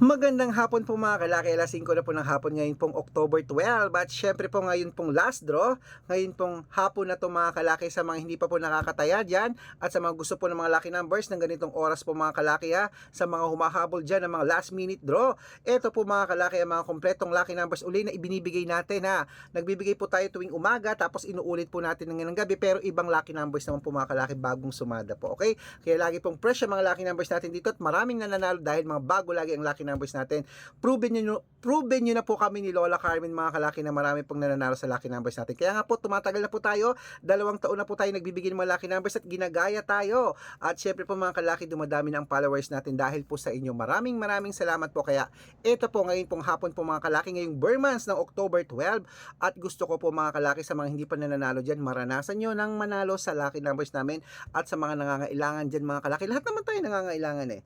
Magandang hapon po mga kalaki, alas 5 na po ng hapon ngayon pong October 12 at syempre po ngayon pong last draw, ngayon pong hapon na to mga kalaki sa mga hindi pa po nakakataya dyan at sa mga gusto po ng mga lucky numbers ng ganitong oras po mga kalaki ha, sa mga humahabol dyan ng mga last minute draw. Ito po mga kalaki ang mga kompletong lucky numbers uli na ibinibigay natin ha. Nagbibigay po tayo tuwing umaga tapos inuulit po natin ng gabi pero ibang lucky numbers naman po mga kalaki bagong sumada po okay? Kaya lagi pong fresh mga lucky numbers natin dito at maraming nananalo dahil mga bago lagi ang lucky numbers natin. Proven nyo, proven nyo na po kami ni Lola Carmen mga kalaki na marami pong nananalo sa lucky numbers natin. Kaya nga po tumatagal na po tayo. Dalawang taon na po tayo nagbibigay ng mga lucky numbers at ginagaya tayo. At syempre po mga kalaki dumadami na ang followers natin dahil po sa inyo. Maraming maraming salamat po. Kaya ito po ngayon pong hapon po mga kalaki ngayong Burmans ng October 12 at gusto ko po mga kalaki sa mga hindi pa nananalo dyan maranasan nyo ng manalo sa lucky numbers namin at sa mga nangangailangan dyan mga kalaki. Lahat naman tayo nangangailangan eh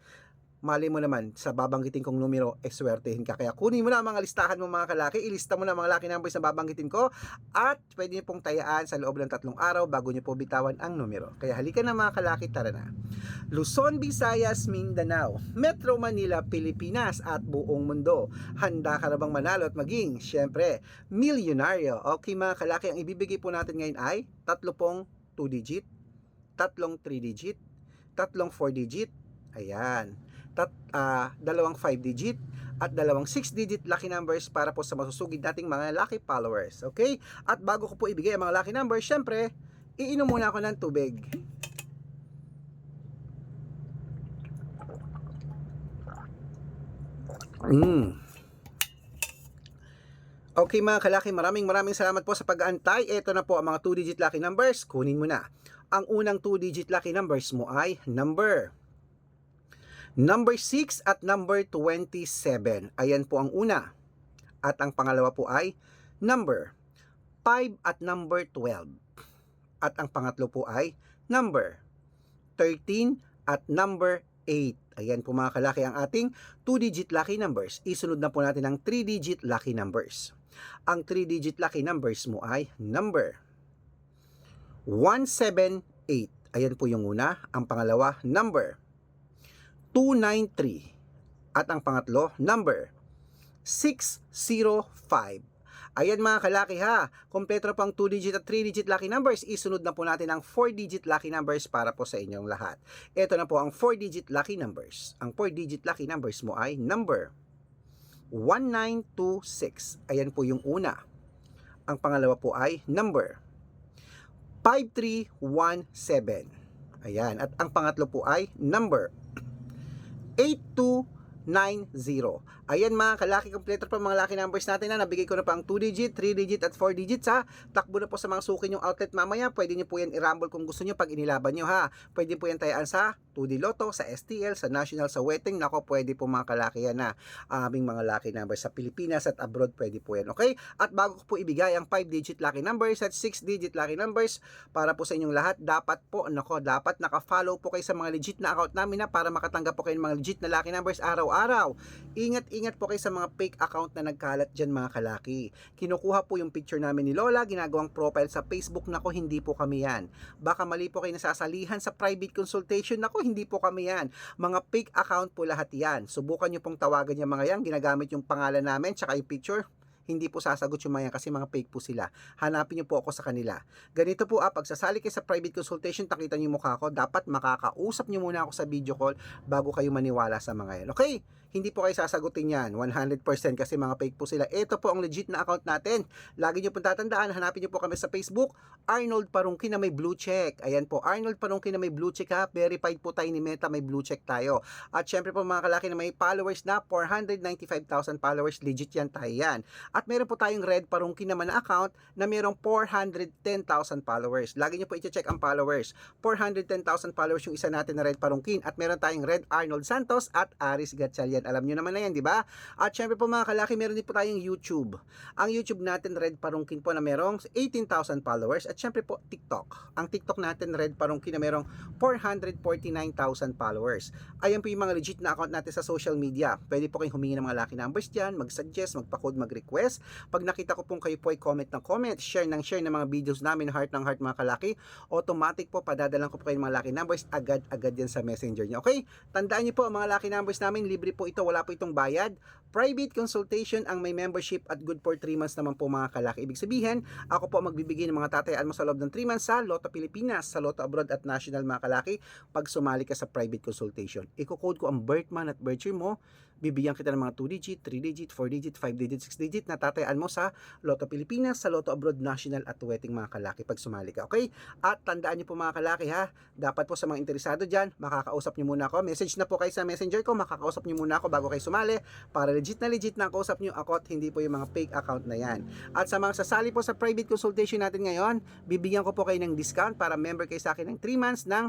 mali mo naman sa babanggitin kong numero, eh swertehin ka. Kaya kunin mo na mga listahan mo mga kalaki, ilista mo na mga lucky numbers na babanggitin ko at pwede niyo pong tayaan sa loob ng tatlong araw bago niyo po bitawan ang numero. Kaya halika na mga kalaki, tara na. Luzon, Visayas, Mindanao, Metro Manila, Pilipinas at buong mundo. Handa ka na bang manalo at maging, syempre, milyonaryo? Okay mga kalaki, ang ibibigay po natin ngayon ay tatlo pong 2 digit, tatlong 3 digit, tatlong 4 digit, ayan tat, ah, dalawang 5 digit at dalawang 6 digit lucky numbers para po sa masusugid nating mga lucky followers. Okay? At bago ko po ibigay ang mga lucky numbers, syempre, iinom muna ako ng tubig. Mm. Okay mga kalaki, maraming maraming salamat po sa pag-aantay. Ito na po ang mga 2 digit lucky numbers. Kunin mo na. Ang unang 2 digit lucky numbers mo ay number Number 6 at number 27. Ayan po ang una. At ang pangalawa po ay number 5 at number 12. At ang pangatlo po ay number 13 at number 8. Ayan po mga kalaki ang ating 2-digit lucky numbers. Isunod na po natin ang 3-digit lucky numbers. Ang 3-digit lucky numbers mo ay number 178. Ayan po yung una. Ang pangalawa, number 293. At ang pangatlo, number 605. Ayan mga kalaki ha, kompleto pang 2-digit at 3-digit lucky numbers. Isunod na po natin ang 4-digit lucky numbers para po sa inyong lahat. Ito na po ang 4-digit lucky numbers. Ang 4-digit lucky numbers mo ay number 1926. Ayan po yung una. Ang pangalawa po ay number 5317. Ayan. At ang pangatlo po ay number 8290. Ayan mga kalaki, kompleto pa mga lucky numbers natin na nabigay ko na pa ang 2 digit, 3 digit at 4 digits ha. Takbo na po sa mga suki yung outlet mamaya. Pwede nyo po yan i-rumble kung gusto nyo pag inilaban nyo ha. Pwede po yan tayaan sa 2D Lotto, sa STL, sa National, sa Wedding. Nako, pwede po mga kalaki yan na aming mga lucky numbers sa Pilipinas at abroad. Pwede po yan, okay? At bago ko po ibigay ang 5 digit lucky numbers at 6 digit lucky numbers para po sa inyong lahat, dapat po, nako, dapat naka-follow po kayo sa mga legit na account namin na para makatanggap po kayo ng mga legit na lucky numbers araw-araw. Ingat-ingat po kayo sa mga fake account na nagkalat dyan mga kalaki. Kinukuha po yung picture namin ni Lola, ginagawang profile sa Facebook, nako, hindi po kami yan. Baka mali po kayo nasasalihan sa private consultation, nako, hindi po kami yan. Mga fake account po lahat yan. Subukan nyo pong tawagan yung mga yan, ginagamit yung pangalan namin, tsaka yung picture, hindi po sasagot yung mga yan kasi mga fake po sila. Hanapin niyo po ako sa kanila. Ganito po ah, pag sasali kayo sa private consultation, takita niyo mukha ko, dapat makakausap niyo muna ako sa video call bago kayo maniwala sa mga yan. Okay? Hindi po kayo sasagutin yan, 100% kasi mga fake po sila. Ito po ang legit na account natin. Lagi niyo pong tatandaan, hanapin niyo po kami sa Facebook, Arnold Parungki na may blue check. Ayan po, Arnold Parungki na may blue check ha. Verified po tayo ni Meta, may blue check tayo. At syempre po mga kalaki na may followers na 495,000 followers, legit yan tayo yan. At meron po tayong Red Parungki naman na account na merong 410,000 followers. Lagi niyo po i-check ang followers. 410,000 followers yung isa natin na Red Parungkin. At meron tayong Red Arnold Santos at Aris Gatchalian. Alam niyo naman na yan, di ba? At syempre po mga kalaki, meron din po tayong YouTube. Ang YouTube natin, Red Parungkin po na merong 18,000 followers. At syempre po, TikTok. Ang TikTok natin, Red Parungkin na merong 449,000 followers. Ayan po yung mga legit na account natin sa social media. Pwede po kayong humingi ng mga lucky numbers dyan, mag-suggest, magpa-code, mag-request. Pag nakita ko pong kayo po ay comment ng comment, share ng share ng mga videos namin, heart ng heart mga kalaki, automatic po, padadalan ko po kayo ng mga lucky numbers, agad-agad yan sa messenger nyo. Okay? Tandaan niyo po, mga lucky numbers namin, libre po ito ito, wala po itong bayad. Private consultation ang may membership at good for 3 months naman po mga kalaki. Ibig sabihin, ako po magbibigay ng mga tatayaan mo sa loob ng 3 months sa Lotto Pilipinas, sa Lotto Abroad at National mga kalaki pag sumali ka sa private consultation. Iko-code ko ang birth month at birth year mo, bibigyan kita ng mga 2 digit, 3 digit, 4 digit, 5 digit, 6 digit na tatayaan mo sa Lotto Pilipinas, sa Lotto Abroad National at Wedding mga kalaki pag sumali ka. Okay? At tandaan niyo po mga kalaki ha, dapat po sa mga interesado dyan, makakausap niyo muna ako. Message na po kayo sa messenger ko, makakausap niyo muna ako bago kayo sumali para legit na legit na kausap niyo ako at hindi po yung mga fake account na yan. At sa mga sasali po sa private consultation natin ngayon, bibigyan ko po kayo ng discount para member kayo sa akin ng 3 months ng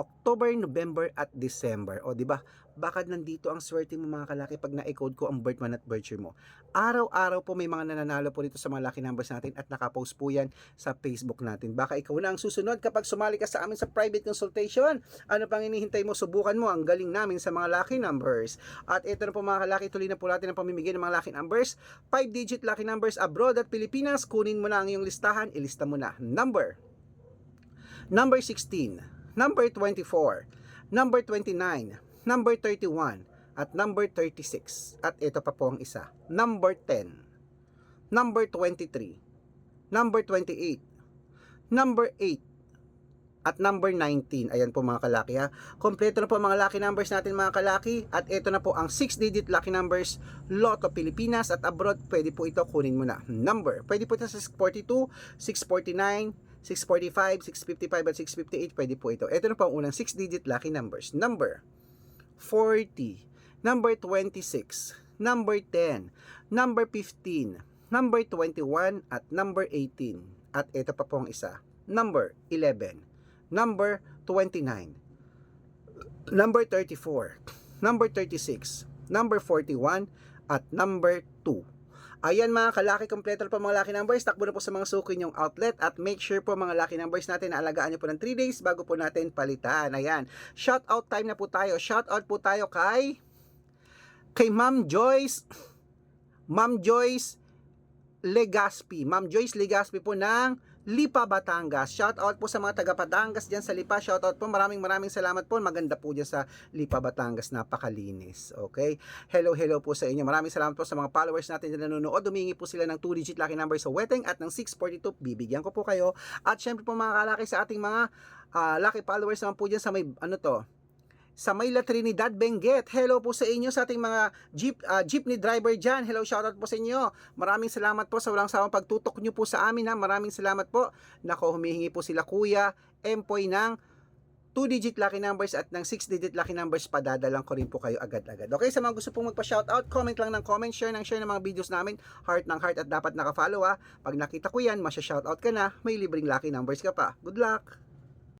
October, November at December. O di ba? Bakit nandito ang swerte mo mga kalaki pag na-code ko ang birth month at birth year mo? Araw-araw po may mga nananalo po dito sa mga lucky numbers natin at nakapost po yan sa Facebook natin. Baka ikaw na ang susunod kapag sumali ka sa amin sa private consultation. Ano pang hinihintay mo? Subukan mo ang galing namin sa mga lucky numbers. At ito na po mga kalaki, tuloy na po natin ang pamimigay ng mga lucky numbers. 5-digit lucky numbers abroad at Pilipinas. Kunin mo na ang iyong listahan. Ilista mo na. Number. Number 16. Number 24. Number 29. Number 31. At number 36. At ito pa po ang isa. Number 10. Number 23. Number 28. Number 8 at number 19. Ayan po mga kalaki ha. Kompleto na po mga lucky numbers natin mga kalaki. At ito na po ang 6-digit lucky numbers Lotto Pilipinas at abroad. Pwede po ito kunin mo na. Number. Pwede po ito sa 642, 649, 645, 655 at 658. Pwede po ito. Ito na po ang unang 6-digit lucky numbers. Number 40, number 26, number 10, number 15, number 21 at number 18. At ito pa po ang isa. Number 11 number 29, number 34, number 36, number 41, at number 2. Ayan mga kalaki, kompleto po mga lucky numbers. Takbo na po sa mga suki yung outlet at make sure po mga lucky numbers natin na alagaan nyo po ng 3 days bago po natin palitan. Ayan. Shout out time na po tayo. Shout out po tayo kay kay Ma'am Joyce Ma'am Joyce Legaspi. Ma'am Joyce Legaspi po ng Lipa, Batangas. Shout out po sa mga taga Batangas diyan sa Lipa. Shout out po. Maraming maraming salamat po. Maganda po diyan sa Lipa, Batangas. Napakalinis. Okay? Hello, hello po sa inyo. Maraming salamat po sa mga followers natin na nanonood. Humingi po sila ng 2-digit lucky number sa wedding at ng 642. Bibigyan ko po kayo. At syempre po mga kalaki sa ating mga ah, lucky followers naman po diyan sa may ano to, sa Mayla Trinidad Benguet. Hello po sa inyo sa ating mga jeep, ah, jeepney driver dyan. Hello, shoutout po sa inyo. Maraming salamat po sa walang sawang pagtutok nyo po sa amin ha. Maraming salamat po. Nako, humihingi po sila kuya, empoy ng 2-digit lucky numbers at ng 6-digit lucky numbers, padadalang ko rin po kayo agad-agad. Okay, sa mga gusto pong magpa-shoutout, comment lang ng comment, share ng share ng mga videos namin, heart ng heart at dapat nakafollow ha. Pag nakita ko yan, masya-shoutout ka na, may libreng lucky numbers ka pa. Good luck!